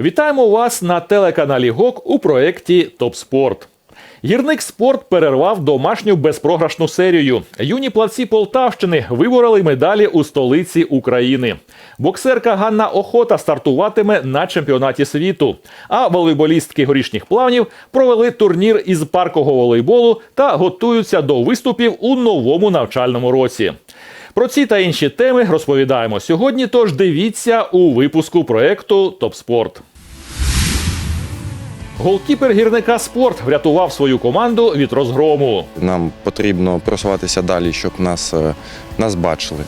Вітаємо вас на телеканалі ГОК у проєкті Топ Спорт. Гірник спорт перервав домашню безпрограшну серію. Юні плавці Полтавщини вибороли медалі у столиці України. Боксерка Ганна Охота стартуватиме на чемпіонаті світу. А волейболістки горішніх плавнів провели турнір із паркового волейболу та готуються до виступів у новому навчальному році. Про ці та інші теми розповідаємо сьогодні. Тож дивіться у випуску проекту Топ Спорт. Голкіпер гірника спорт врятував свою команду від розгрому. Нам потрібно просуватися далі, щоб нас, е, нас бачили.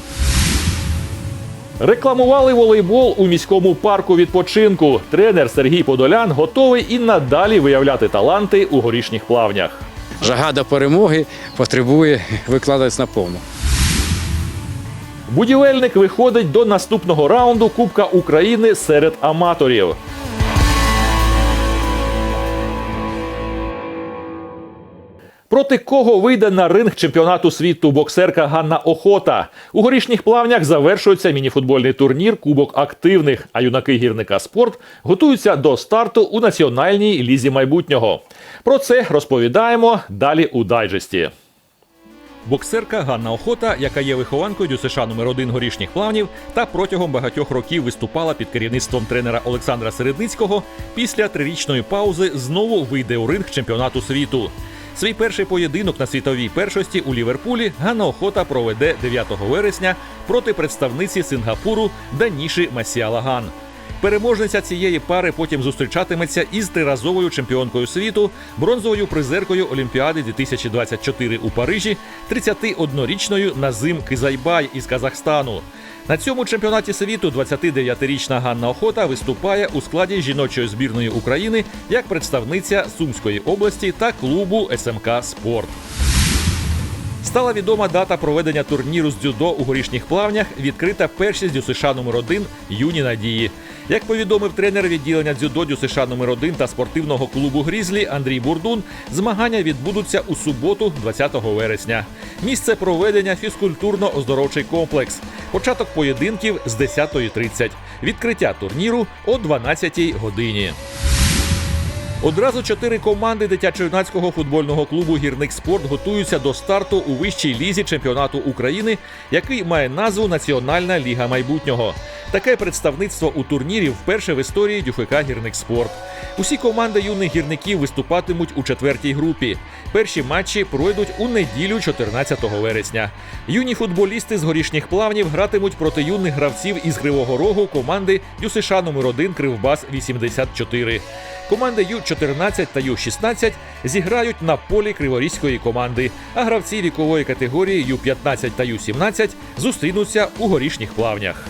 Рекламували волейбол у міському парку відпочинку. Тренер Сергій Подолян готовий і надалі виявляти таланти у горішніх плавнях. Жага до перемоги потребує викладатись на повну. Будівельник виходить до наступного раунду Кубка України серед аматорів. Проти кого вийде на ринг чемпіонату світу боксерка Ганна Охота? У горішніх плавнях завершується мініфутбольний турнір Кубок активних, а юнаки гірника спорт готуються до старту у національній лізі майбутнього. Про це розповідаємо далі у дайджесті. Боксерка Ганна Охота, яка є вихованкою ДЮСШ номер 1 горішніх плавнів, та протягом багатьох років виступала під керівництвом тренера Олександра Середницького, після трирічної паузи знову вийде у ринг чемпіонату світу. Свій перший поєдинок на світовій першості у Ліверпулі Ганна Охота проведе 9 вересня проти представниці Сингапуру Даніші Масіалаган. Переможниця цієї пари потім зустрічатиметься із триразовою чемпіонкою світу, бронзовою призеркою Олімпіади 2024 у Парижі, 31-річною Назим Кизайбай із Казахстану. На цьому чемпіонаті світу 29-річна Ганна Охота виступає у складі жіночої збірної України як представниця Сумської області та клубу СМК Спорт. Стала відома дата проведення турніру з дзюдо у горішніх плавнях, відкрита першість ДЮСШ номер 1 Юні Надії. Як повідомив тренер відділення дзюдо ДЮСШ номер 1 та спортивного клубу Грізлі Андрій Бурдун, змагання відбудуться у суботу, 20 вересня. Місце проведення фізкультурно-оздоровчий комплекс. Початок поєдинків з 10.30. Відкриття турніру о 12 годині. Одразу чотири команди дитячо-юнацького футбольного клубу Гірник спорт готуються до старту у вищій лізі чемпіонату України, який має назву Національна ліга майбутнього. Таке представництво у турнірі вперше в історії ДЮФК Гірник спорт. Усі команди юних гірників виступатимуть у четвертій групі. Перші матчі пройдуть у неділю, 14 вересня. Юні футболісти з горішніх плавнів гратимуть проти юних гравців із Кривого Рогу команди ЮСШ номер 1 Кривбас 84. Команди Ю-14 та Ю-16 зіграють на полі криворізької команди, а гравці вікової категорії Ю-15 та Ю-17 зустрінуться у горішніх плавнях.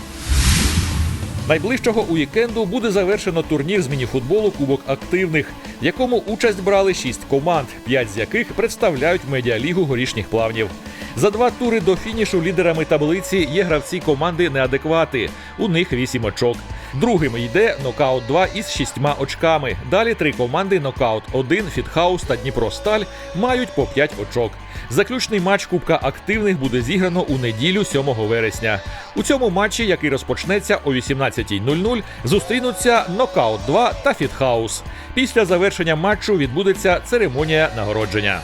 Найближчого уікенду буде завершено турнір з мініфутболу Кубок активних, в якому участь брали шість команд, п'ять з яких представляють медіалігу горішніх плавнів. За два тури до фінішу лідерами таблиці є гравці команди неадеквати. У них вісім очок. Другим йде нокаут 2 із шістьма очками. Далі три команди нокаут 1 Фітхаус та Дніпросталь мають по 5 очок. Заключний матч Кубка активних буде зіграно у неділю 7 вересня. У цьому матчі, який розпочнеться о 18.00, зустрінуться нокаут 2 та Фітхаус. Після завершення матчу відбудеться церемонія нагородження.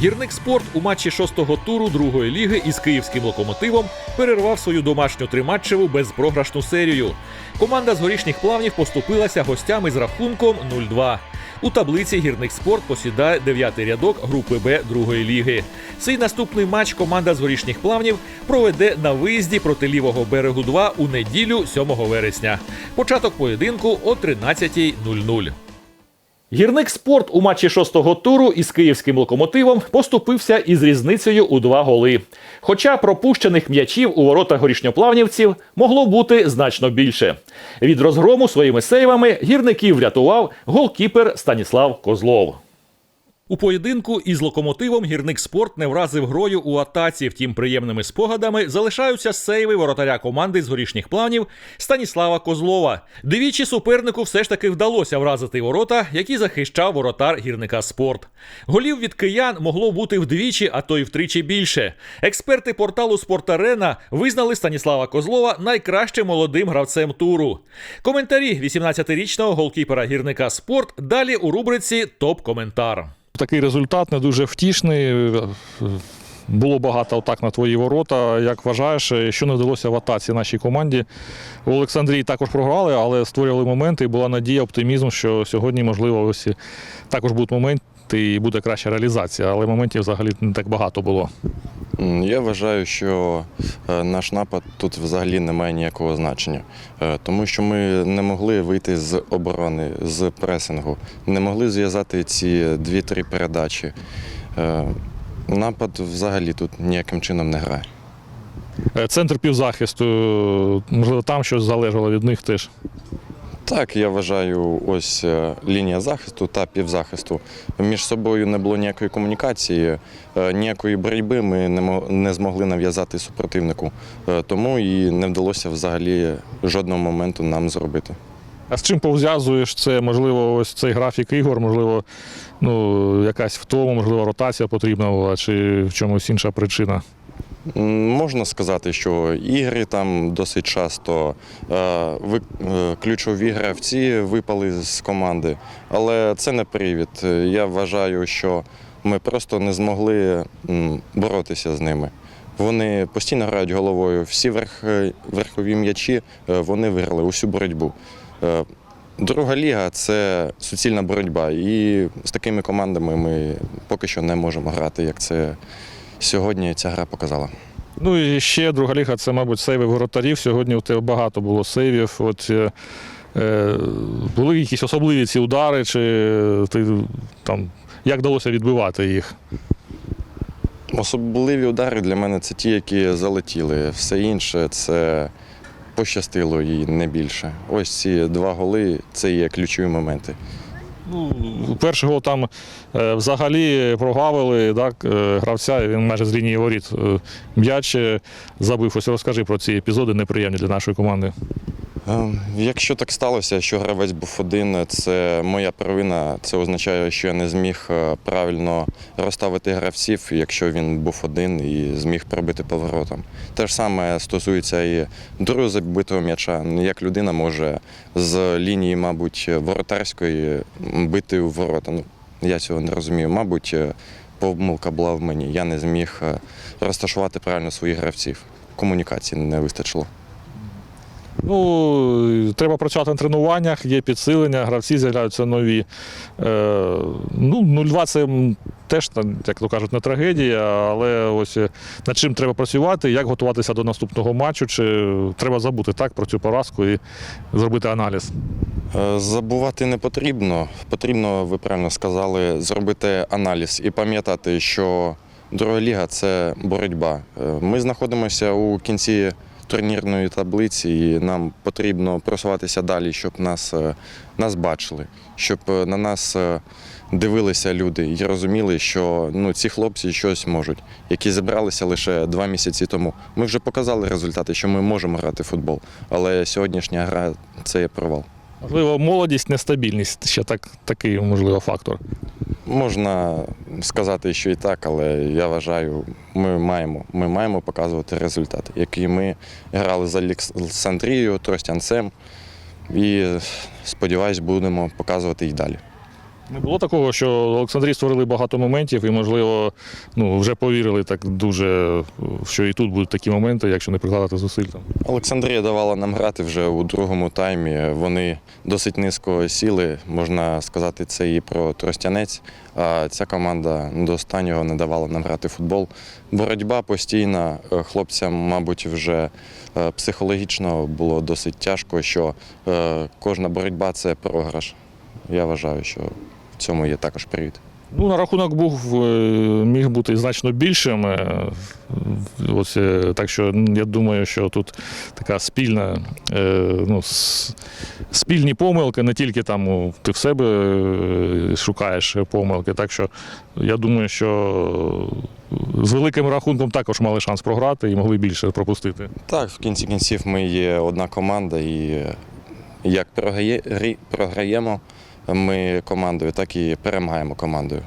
Гірник спорт у матчі шостого туру другої ліги із київським локомотивом перервав свою домашню триматчеву безпрограшну серію. Команда з горішніх плавнів поступилася гостями з рахунком 0-2. У таблиці гірник спорт посідає дев'ятий рядок групи Б другої ліги. Свій наступний матч команда з горішніх плавнів проведе на виїзді проти лівого берегу 2 у неділю 7 вересня. Початок поєдинку о 13.00. Гірник спорт у матчі шостого туру із київським локомотивом поступився із різницею у два голи. Хоча пропущених м'ячів у воротах горішньоплавнівців могло бути значно більше. Від розгрому своїми сейвами гірників врятував голкіпер Станіслав Козлов. У поєдинку із локомотивом гірник спорт не вразив грою у атаці. Втім, приємними спогадами залишаються сейви воротаря команди з горішніх планів Станіслава Козлова. Двічі супернику все ж таки вдалося вразити ворота, які захищав воротар гірника спорт. Голів від киян могло бути вдвічі, а то й втричі більше. Експерти порталу Спортарена визнали Станіслава Козлова найкращим молодим гравцем туру. Коментарі 18-річного голкіпера гірника спорт далі у рубриці Топ-коментар. Такий результат не дуже втішний. Було багато атак на твої ворота. Як вважаєш, що не вдалося в атаці нашій команді? У Олександрії також програли, але створювали моменти. І була надія, оптимізм, що сьогодні, можливо, ось також будуть моменти і буде краща реалізація. Але моментів взагалі не так багато було. Я вважаю, що е, наш напад тут взагалі не має ніякого значення, Е, тому що ми не могли вийти з оборони, з пресингу, не могли зв'язати ці дві-три передачі. Е, Напад взагалі тут ніяким чином не грає. Центр півзахисту, можливо, там щось залежало від них теж. Так, я вважаю, ось е, лінія захисту та півзахисту. Між собою не було ніякої комунікації, е, ніякої боротьби ми не, змогли нав'язати супротивнику. Е, Тому і не вдалося взагалі жодного моменту нам зробити. А з чим пов'язуєш це? Можливо, ось цей графік ігор, можливо, ну, якась втома, можливо, ротація потрібна була, чи в чомусь інша причина. Можна сказати, що ігри там досить часто е, е, ключові гравці випали з команди, але це не привід. Я вважаю, що ми просто не змогли боротися з ними. Вони постійно грають головою. Всі верх, е, верхові м'ячі вони виграли усю боротьбу. Друга ліга це суцільна боротьба, і з такими командами ми поки що не можемо грати, як це сьогодні ця гра показала. Ну і ще друга ліга це, мабуть, сейви воротарів. Сьогодні у тебе багато було сейвів. От, е, е, були якісь особливі ці удари, чи ти там як вдалося відбивати їх? Особливі удари для мене це ті, які залетіли. Все інше це пощастило і не більше. Ось ці два голи це є ключові моменти. Ну, перший гол там е, взагалі прогавили так, е, гравця, він майже з лінії воріт е, м'яч забив. Ось розкажи про ці епізоди неприємні для нашої команди. Ем, Якщо так сталося, що гравець був один, це моя провина. Це означає, що я не зміг е, правильно розставити гравців, якщо він був один і зміг пробити поворотом. Те ж саме стосується і другого забитого м'яча. Як людина може з лінії, мабуть, воротарської бити у ворота. Ну, я цього не розумію. Мабуть, е, помилка була в мені. Я не зміг е, розташувати правильно своїх гравців. Комунікації не вистачило. Ну, треба працювати на тренуваннях, є підсилення, гравці з'являються нові. Е, ну, 0-2 це теж, як то кажуть, не трагедія, але ось е, над чим треба працювати, як готуватися до наступного матчу, чи треба забути так про цю поразку і зробити аналіз. Е, Забувати не потрібно. Потрібно, ви правильно сказали, зробити аналіз і пам'ятати, що друга ліга це боротьба. Е, Ми знаходимося у кінці турнірної таблиці, і нам потрібно просуватися далі, щоб нас, е, нас бачили, щоб е, на нас е, дивилися люди і розуміли, що ну, ці хлопці щось можуть, які зібралися лише два місяці тому. Ми вже показали результати, що ми можемо грати в футбол, але сьогоднішня гра це є провал. Можливо, молодість, нестабільність ще так, такий можливо фактор. Можна сказати, що і так, але я вважаю, ми маємо, ми маємо показувати результати, які ми грали з Олександрією, Тростянцем. І сподіваюсь, будемо показувати і далі. Не було такого, що Олександрі створили багато моментів і, можливо, ну, вже повірили так дуже, що і тут будуть такі моменти, якщо не прикладати зусиль. Там. Олександрія давала нам грати вже у другому таймі. Вони досить низько сіли, можна сказати, це і про Тростянець. А ця команда до останнього не давала нам грати футбол. Боротьба постійна. Хлопцям, мабуть, вже е, психологічно було досить тяжко, що е, кожна боротьба це програш. Я вважаю, що в цьому є також привід. Ну, на рахунок був е, міг бути значно більшим. е, Ось, е, так що я думаю, що тут така спільна, ну, спільні помилки, не тільки там ти в себе шукаєш помилки. Так що я думаю, що з великим рахунком також мали шанс програти і могли більше пропустити. Так, в кінці кінців ми є одна команда, і як програє- програємо ми командою, так і перемагаємо командою.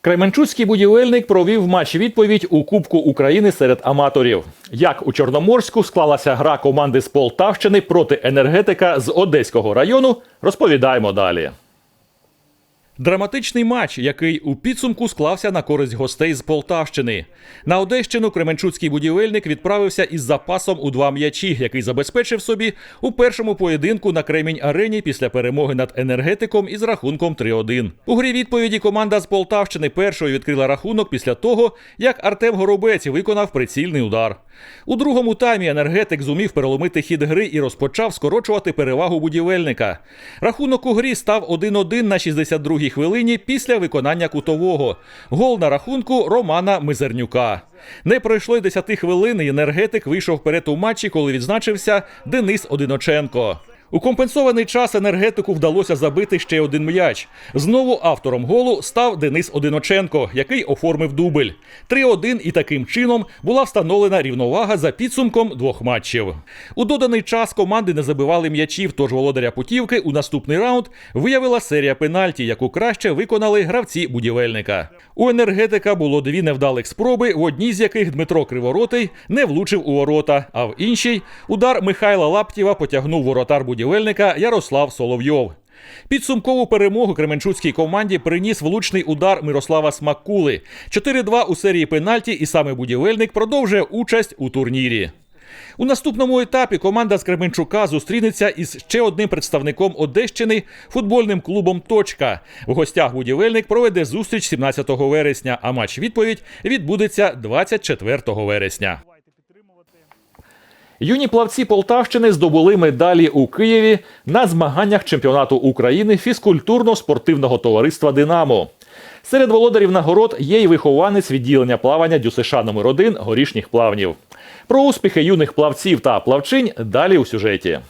Кременчуцький будівельник провів матч відповідь у Кубку України серед аматорів. Як у Чорноморську склалася гра команди з Полтавщини проти енергетика з Одеського району, розповідаємо далі. Драматичний матч, який у підсумку склався на користь гостей з Полтавщини. На Одещину Кременчуцький будівельник відправився із запасом у два м'ячі, який забезпечив собі у першому поєдинку на Кремінь арені після перемоги над енергетиком із рахунком 3-1. У грі відповіді команда з Полтавщини першою відкрила рахунок після того, як Артем Горобець виконав прицільний удар. У другому таймі енергетик зумів переломити хід гри і розпочав скорочувати перевагу будівельника. Рахунок у грі став 1-1 на 62-й хвилині після виконання кутового. Гол на рахунку Романа Мизернюка. Не пройшло й 10 хвилин, і енергетик вийшов вперед у матчі, коли відзначився Денис Одиноченко. У компенсований час енергетику вдалося забити ще один м'яч. Знову автором голу став Денис Одиноченко, який оформив дубль. 3-1 і таким чином була встановлена рівновага за підсумком двох матчів. У доданий час команди не забивали м'ячів, тож володаря путівки у наступний раунд виявила серія пенальті, яку краще виконали гравці будівельника. У енергетика було дві невдалих спроби, в одній з яких Дмитро Криворотий не влучив у ворота, а в іншій удар Михайла Лаптєва потягнув воротар будівельника Ярослав Соловйов. Підсумкову перемогу Кременчуцькій команді приніс влучний удар Мирослава Смакули. 4-2 у серії пенальті, і саме будівельник продовжує участь у турнірі. У наступному етапі команда з Кременчука зустрінеться із ще одним представником Одещини футбольним клубом Точка. В гостях будівельник проведе зустріч 17 вересня, а матч відповідь відбудеться 24 вересня. Юні плавці Полтавщини здобули медалі у Києві на змаганнях чемпіонату України фізкультурно-спортивного товариства Динамо. Серед володарів нагород є й вихованець відділення плавання ДЮСШ номер 1 горішніх плавнів. Про успіхи юних плавців та плавчинь далі у сюжеті.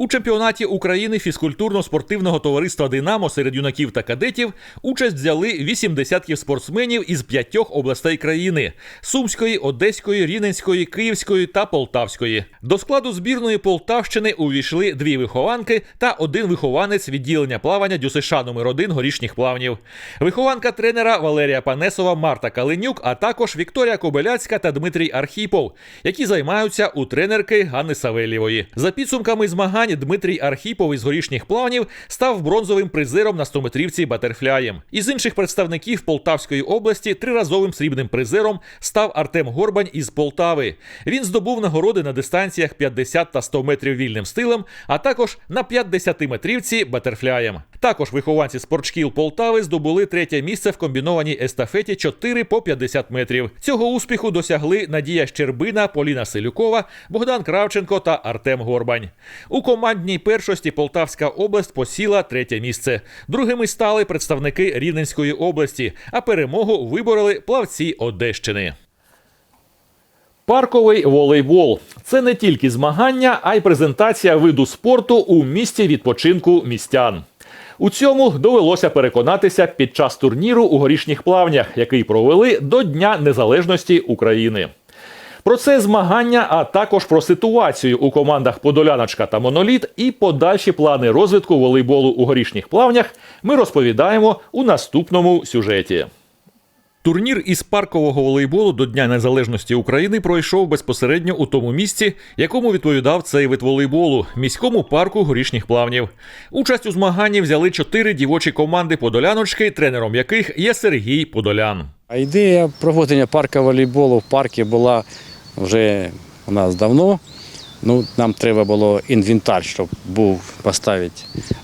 У чемпіонаті України фізкультурно-спортивного товариства Динамо серед юнаків та кадетів участь взяли вісім десятків спортсменів із п'ятьох областей країни: Сумської, Одеської, Рівненської, Київської та Полтавської. До складу збірної Полтавщини увійшли дві вихованки та один вихованець відділення плавання ДЮСШ номер 1 горішніх плавнів. Вихованка тренера Валерія Панесова Марта Калинюк, а також Вікторія Кобеляцька та Дмитрій Архіпов, які займаються у тренерки Ганни Савельєвої. За підсумками змагань Дмитрій Архіпов із горішніх плавнів став бронзовим призером на 100-метрівці батерфляєм. Із інших представників Полтавської області триразовим срібним призером став Артем Горбань із Полтави. Він здобув нагороди на дистанціях 50 та 100 метрів вільним стилем, а також на 50-метрівці батерфляєм. Також вихованці спортшкіл Полтави здобули третє місце в комбінованій естафеті 4 по 50 метрів. Цього успіху досягли Надія Щербина, Поліна Селюкова, Богдан Кравченко та Артем Горбань. У командній першості Полтавська область посіла третє місце. Другими стали представники Рівненської області, а перемогу вибороли плавці Одещини. Парковий волейбол це не тільки змагання, а й презентація виду спорту у місті відпочинку містян. У цьому довелося переконатися під час турніру у горішніх плавнях, який провели до Дня Незалежності України. Про це змагання, а також про ситуацію у командах Подоляночка та Моноліт і подальші плани розвитку волейболу у горішніх плавнях ми розповідаємо у наступному сюжеті. Турнір із паркового волейболу до Дня Незалежності України пройшов безпосередньо у тому місці, якому відповідав цей вид волейболу міському парку горішніх плавнів. Участь у змаганні взяли чотири дівочі команди Подоляночки, тренером яких є Сергій Подолян. А ідея проведення парка волейболу в парку була вже у нас давно. Ну, нам треба було інвентар, щоб був поставити,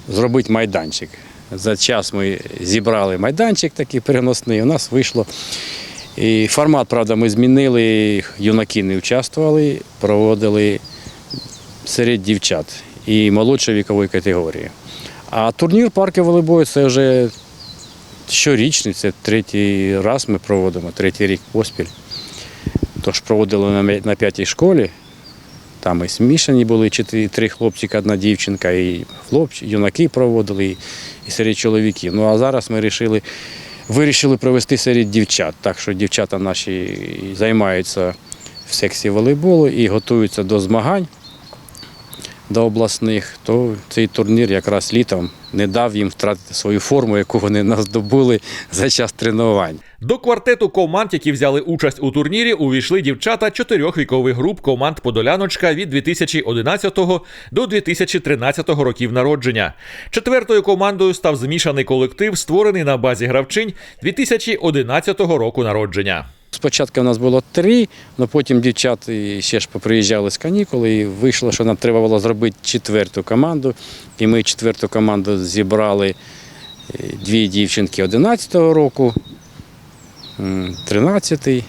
зробити майданчик. За час ми зібрали майданчик такий переносний, у нас вийшло. І формат, правда, ми змінили, юнаки не участвували, проводили серед дівчат і молодшої вікової категорії. А турнір парку волейболу це вже щорічний, це третій раз ми проводимо, третій рік поспіль. Тож проводили на п'ятій школі, Там і змішані були чотири, три хлопчика, одна дівчинка, і хлопці, юнаки проводили, і, і серед чоловіків. Ну а зараз ми вирішили, вирішили провести серед дівчат. Так що дівчата наші займаються в секції волейболу і готуються до змагань до обласних, то цей турнір якраз літом не дав їм втратити свою форму, яку вони наздобули за час тренувань. До квартету команд, які взяли участь у турнірі, увійшли дівчата чотирьох вікових груп команд Подоляночка від 2011 до 2013 років народження. Четвертою командою став змішаний колектив, створений на базі гравчинь 2011 року народження. Спочатку в нас було три, але потім дівчат ще ж поприїжджали з канікули, і вийшло, що нам треба було зробити четверту команду. І ми четверту команду зібрали е, дві дівчинки 11-го року, 13-й.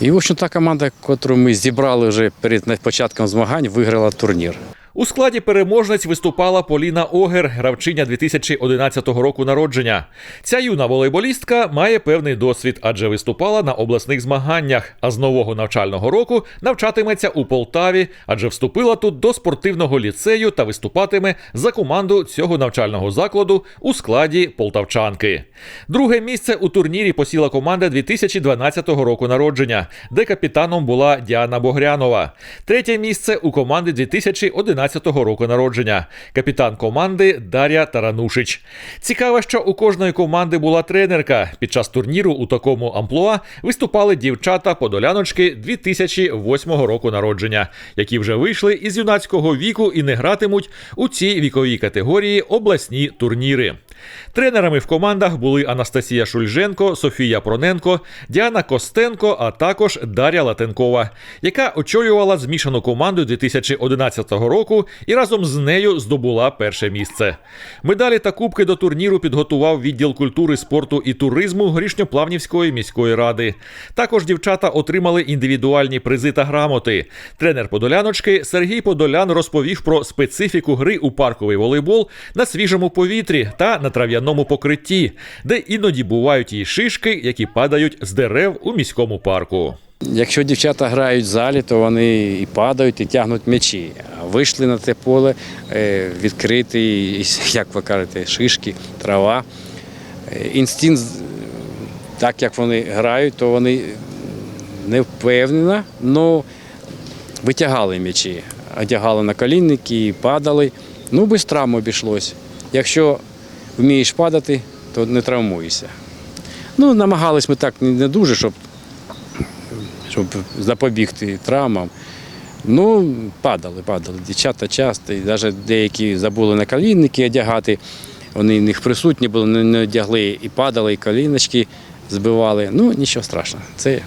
І, в общем, та команда, яку ми зібрали вже перед початком змагань, виграла турнір. У складі переможниць виступала Поліна Огер, гравчиня 2011 року народження. Ця юна волейболістка має певний досвід, адже виступала на обласних змаганнях. А з нового навчального року навчатиметься у Полтаві, адже вступила тут до спортивного ліцею та виступатиме за команду цього навчального закладу у складі полтавчанки. Друге місце у турнірі посіла команда 2012 року народження, де капітаном була Діана Богрянова. Третє місце у команди 2011 року народження. Капітан команди Дар'я Таранушич. Цікаво, що у кожної команди була тренерка. Під час турніру у такому амплуа виступали дівчата подоляночки 2008 року народження, які вже вийшли із юнацького віку і не гратимуть у цій віковій категорії обласні турніри. Тренерами в командах були Анастасія Шульженко, Софія Проненко, Діана Костенко, а також Дар'я Латенкова, яка очолювала змішану команду 2011 року і разом з нею здобула перше місце. Медалі та кубки до турніру підготував відділ культури, спорту і туризму Грішньоплавнівської міської ради. Також дівчата отримали індивідуальні призи та грамоти. Тренер Подоляночки Сергій Подолян розповів про специфіку гри у парковий волейбол на свіжому повітрі та на трав'яному покритті, де іноді бувають і шишки, які падають з дерев у міському парку. Якщо дівчата грають в залі, то вони і падають, і тягнуть м'ячі. Вийшли на те поле е, як ви кажете, шишки, трава. Е, Інстинкт, так як вони грають, то вони не впевнено, але витягали м'ячі, одягали на колінники, падали. Ну, без травм обійшлось. Якщо вмієш падати, то не травмуєшся. Ну, намагались ми так не дуже, щоб щоб запобігти травмам. Ну, падали, падали. Дівчата часто, і навіть деякі забули на колінники одягати, вони в них присутні були, не, одягли і падали, і коліночки збивали. Ну, нічого страшного, це,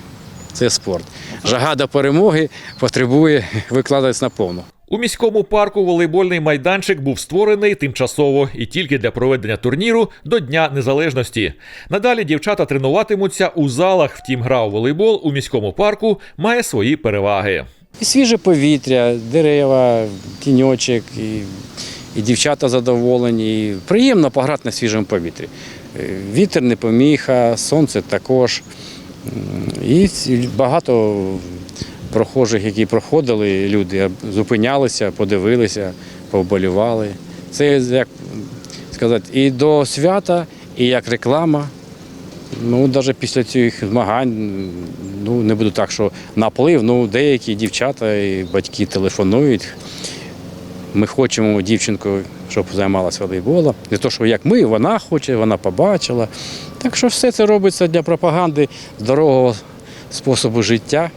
це спорт. Жага до перемоги потребує викладатись на повну. У міському парку волейбольний майданчик був створений тимчасово і тільки для проведення турніру до Дня Незалежності. Надалі дівчата тренуватимуться у залах. Втім, гра у волейбол у міському парку має свої переваги. І свіже повітря, дерева, тіньочок, і, і дівчата задоволені. І приємно пограти на свіжому повітрі. Е, Вітер не поміха, сонце також. І багато прохожих, які проходили, люди зупинялися, подивилися, повболівали. Це як сказати, і до свята, і як реклама. Ну, навіть після цих змагань, ну не буду так, що наплив, ну деякі дівчата і батьки телефонують. Ми хочемо дівчинку, щоб займалася волейболом. Не то, що як ми, вона хоче, вона побачила. Так що все це робиться для пропаганди здорового способу життя,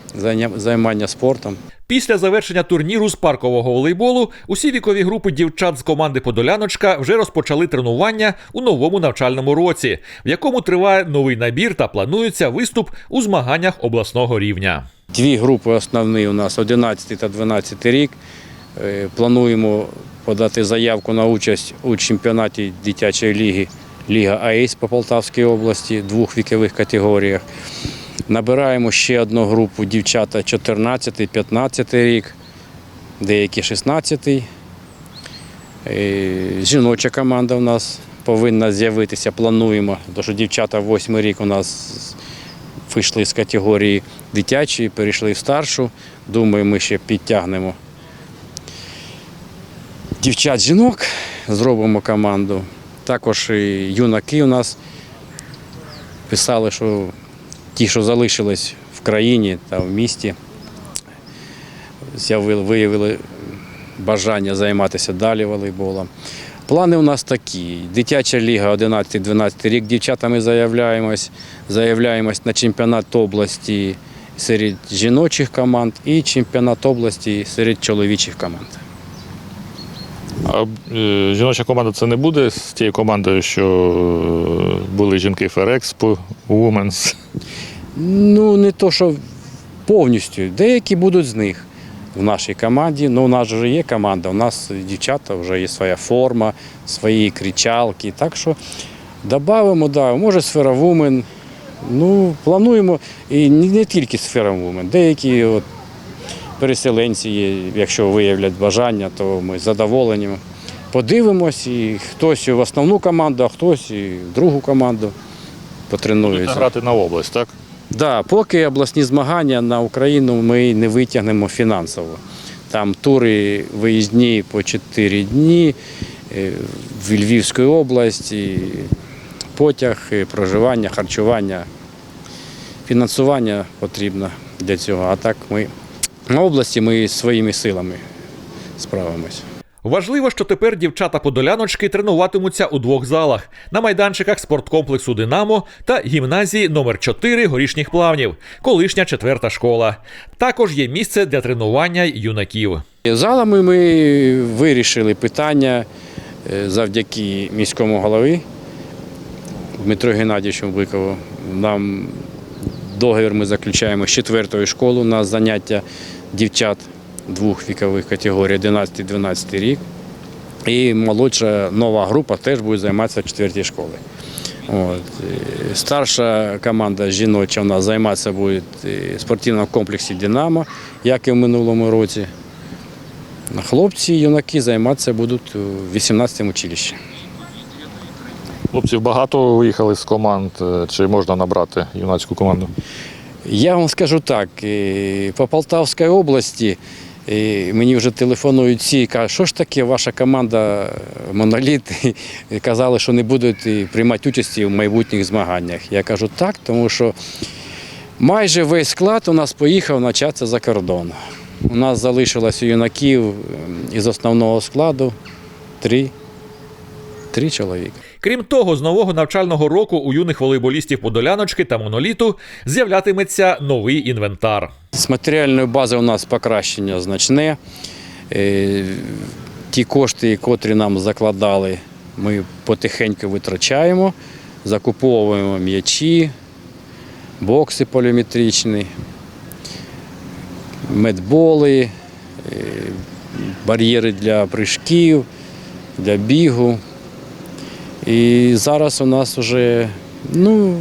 займання спортом. Після завершення турніру з паркового волейболу усі вікові групи дівчат з команди Подоляночка вже розпочали тренування у новому навчальному році, в якому триває новий набір та планується виступ у змаганнях обласного рівня. Дві групи основні у нас 11 та 12 рік. Е, Плануємо подати заявку на участь у чемпіонаті дитячої ліги Ліга АЕС по Полтавській області двох вікових категоріях. Набираємо ще одну групу дівчата 14-15 рік, деякі 16. Е, Жіноча команда у нас повинна з'явитися, плануємо, тому що дівчата 8 рік у нас вийшли з категорії дитячої, перейшли в старшу. Думаю, ми ще підтягнемо дівчат жінок, зробимо команду. Також і юнаки у нас писали, що ті, що залишились в країні та в місті, виявили бажання займатися далі волейболом. Плани у нас такі. Дитяча ліга 11-12 рік. Дівчата ми заявляємось, заявляємось на чемпіонат області серед жіночих команд і чемпіонат області серед чоловічих команд. А е, жіноча команда це не буде з тією командою, що е, були жінки Ферекспо, Women's. Ну, не то, що повністю. Деякі будуть з них в нашій команді. Ну, у нас вже є команда, у нас дівчата вже є своя форма, свої кричалки. Так що додамо, да, може сфера вумен. Ну, плануємо і не тільки сфера вумен. Деякі от, переселенці є, якщо виявлять бажання, то ми з задоволенням подивимось, і хтось в основну команду, а хтось і в другу команду потренується. грати на область, так? Да, поки обласні змагання на Україну ми не витягнемо фінансово. Там тури виїзні по 4 дні е, в Львівській області, потяг, проживання, харчування. Фінансування потрібно для цього. А так ми на області ми своїми силами справимось. Важливо, що тепер дівчата-подоляночки тренуватимуться у двох залах на майданчиках спорткомплексу Динамо та гімназії номер 4 горішніх плавнів, колишня четверта школа. Також є місце для тренування юнаків. Залами ми вирішили питання е, завдяки міському голові Дмитру Геннадійовичу Бикову. Нам договір ми заключаємо з четвертою школою на заняття дівчат двох вікових категорій 11-12 рік. І молодша нова група теж буде займатися в четвертій школі. От. Старша команда жіноча у нас займатися буде в спортивному комплексі Динамо, як і в минулому році. Хлопці, юнаки займатися будуть у 18 училищі. Хлопців багато виїхали з команд, е, чи можна набрати юнацьку команду? Я вам скажу так, е, по Полтавській області е, мені вже телефонують всі і кажуть, що ж таке ваша команда моноліт, казали, що не будуть приймати участь в майбутніх змаганнях. Я кажу так, тому що майже весь склад у нас поїхав навчатися за кордон. У нас залишилося юнаків ем, із основного складу три, три чоловіка. Крім того, з нового навчального року у юних волейболістів подоляночки та моноліту з'являтиметься новий інвентар. З матеріальної бази у нас покращення значне. Е, Ті кошти, котрі нам закладали, ми потихеньку витрачаємо, закуповуємо м'ячі, бокси поліметричні, медболи, е, бар'єри для прыжків, для бігу. І зараз у нас вже, ну,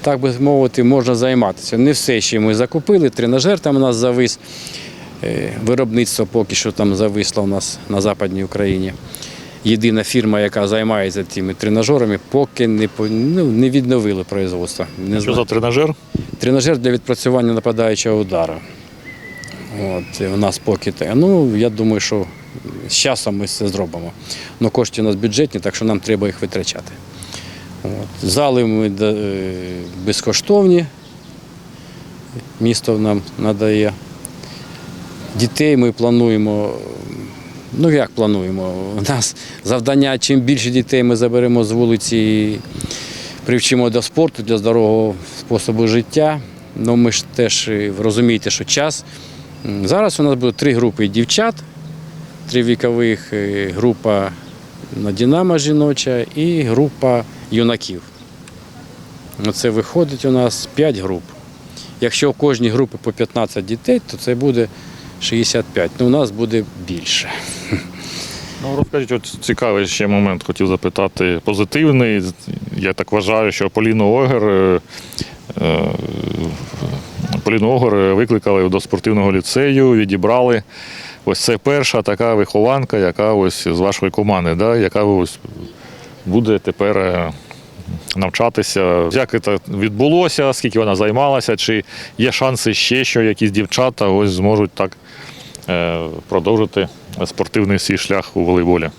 так би мовити, можна займатися. Не все ще ми закупили, тренажер там у нас завис, е, виробництво поки що там зависло у нас на Западній Україні. Єдина фірма, яка займається цими тренажерами, поки не, ну, не відновили производство. Не Що знаю. за тренажер? Тренажер для відпрацювання нападаючого удару. От, у нас поки те. Ну, я думаю, що з часом ми це зробимо. Ну, кошти у нас бюджетні, так що нам треба їх витрачати. От. Зали ми е, безкоштовні. Місто нам надає. Дітей ми плануємо. Ну як плануємо? У нас завдання, чим більше дітей ми заберемо з вулиці і привчимо до спорту, для здорового способу життя. Ну ми ж теж розумієте, що час. Зараз у нас буде три групи дівчат, три е, група на Динамо жіноча і група юнаків. Це виходить у нас 5 груп. Якщо в кожній групі по 15 дітей, то це буде 65. Ну, у нас буде більше. Ну, розкажіть, от цікавий ще момент хотів запитати. Позитивний. Я так вважаю, що Поліну Огер, е, е, Поліну Огер викликали до спортивного ліцею, відібрали. Ось це перша така вихованка, яка ось з вашої команди, да, яка ось буде тепер е, навчатися. Як це відбулося, скільки вона займалася, чи є шанси ще, що якісь дівчата ось зможуть так е, продовжити спортивний свій шлях у волейболі.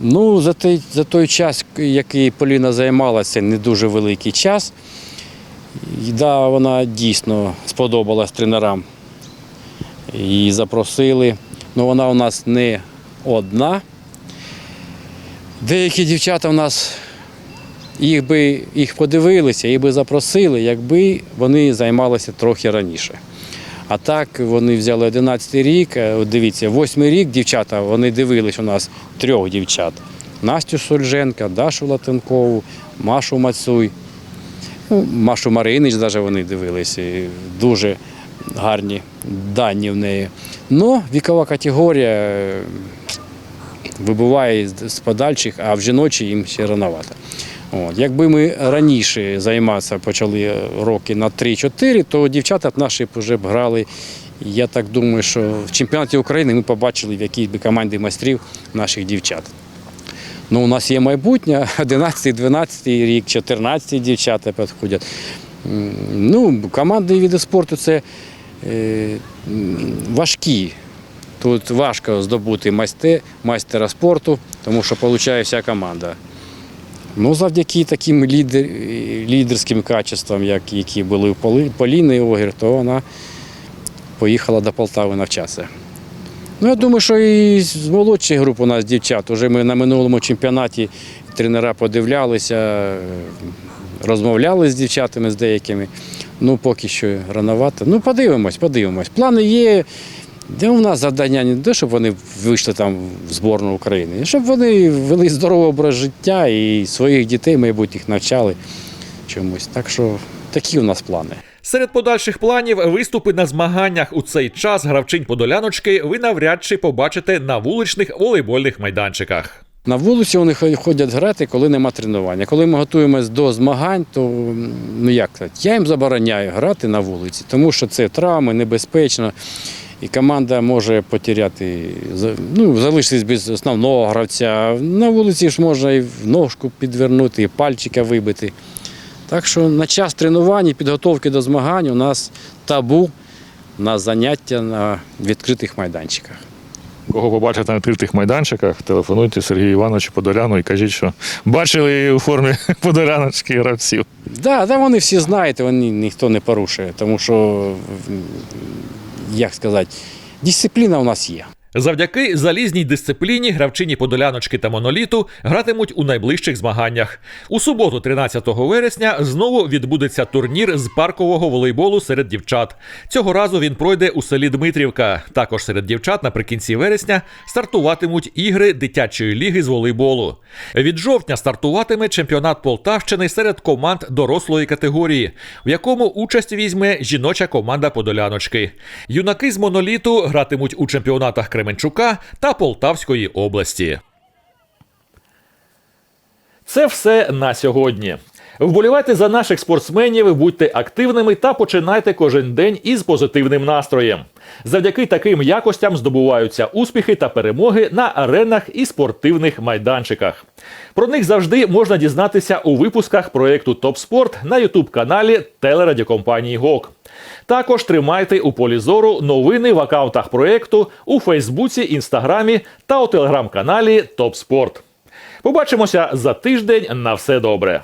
Ну, за той, за той час, який Поліна займалася, не дуже великий час. І да, вона дійсно сподобалась тренерам. Її запросили. Ну, вона у нас не одна. Деякі дівчата у нас їх би їх подивилися, їх би запросили, якби вони займалися трохи раніше. А так вони взяли 11 рік. е, дивіться, 8 рік дівчата вони дивились у нас трьох дівчат: Настю Сольженка, Дашу Латенкову, Машу Мацуй. Машу Маринич навіть вони дивилися. Дуже гарні дані в неї. Ну, вікова категорія е, вибуває з- подальших, а в жіночій їм ще рановато. От. Якби ми раніше займатися почали роки на 3-4, то дівчата б наші вже б грали. Я так думаю, що в чемпіонаті України ми побачили, в якій би команді майстрів наших дівчат. Ну, у нас є майбутнє, 11-12 рік, 14 дівчата підходять. Ну, команди і спорту це е, важкі. Тут важко здобути майсте, майстера спорту, тому що получає вся команда. Ну, завдяки таким лідер, лідерським качествам, як, які були у Поліни Огір, то вона поїхала до Полтави навчатися. Ну, я думаю, що і з молодших груп у нас дівчат. Уже ми на минулому чемпіонаті тренера подивлялися, розмовляли з дівчатами з деякими. Ну, поки що рановато. Ну, подивимось, подивимось. Плани є. Де у нас завдання не те, щоб вони вийшли там в зборну України, щоб вони вели здоровий образ життя і своїх дітей, майбутніх навчали чомусь. Так що такі у нас плани. Серед подальших планів виступи на змаганнях у цей час гравчинь Подоляночки ви навряд чи побачите на вуличних волейбольних майданчиках. На вулиці вони ходять грати, коли нема тренування. Коли ми готуємось до змагань, то ну як я їм забороняю грати на вулиці, тому що це травми, небезпечно. І команда може потеряти, ну, залишитись без основного гравця. На вулиці ж можна і ножку підвернути, і пальчика вибити. Так що на час тренувань і підготовки до змагань у нас табу на заняття на відкритих майданчиках. Кого побачите на відкритих майданчиках, телефонуйте Сергію Івановичу Подоляну і кажіть, що бачили її у формі подоляночки гравців. Да, да, вони всі знають, вони ніхто не порушує, тому що, як сказати, дисципліна у нас є. Завдяки залізній дисципліні гравчині Подоляночки та Моноліту гратимуть у найближчих змаганнях. У суботу, 13 вересня, знову відбудеться турнір з паркового волейболу серед дівчат. Цього разу він пройде у селі Дмитрівка. Також серед дівчат наприкінці вересня стартуватимуть ігри дитячої ліги з волейболу. Від жовтня стартуватиме чемпіонат Полтавщини серед команд дорослої категорії, в якому участь візьме жіноча команда Подоляночки. Юнаки з моноліту гратимуть у чемпіонатах Кременчука та Полтавської області. Це все на сьогодні. Вболівайте за наших спортсменів, будьте активними та починайте кожен день із позитивним настроєм. Завдяки таким якостям здобуваються успіхи та перемоги на аренах і спортивних майданчиках. Про них завжди можна дізнатися у випусках проєкту Топ Спорт на ютуб каналі телерадіокомпанії ГОК. Також тримайте у полі зору новини в аккаунтах проєкту у Фейсбуці, Інстаграмі та у телеграм-каналі Топ Спорт. Побачимося за тиждень. На все добре.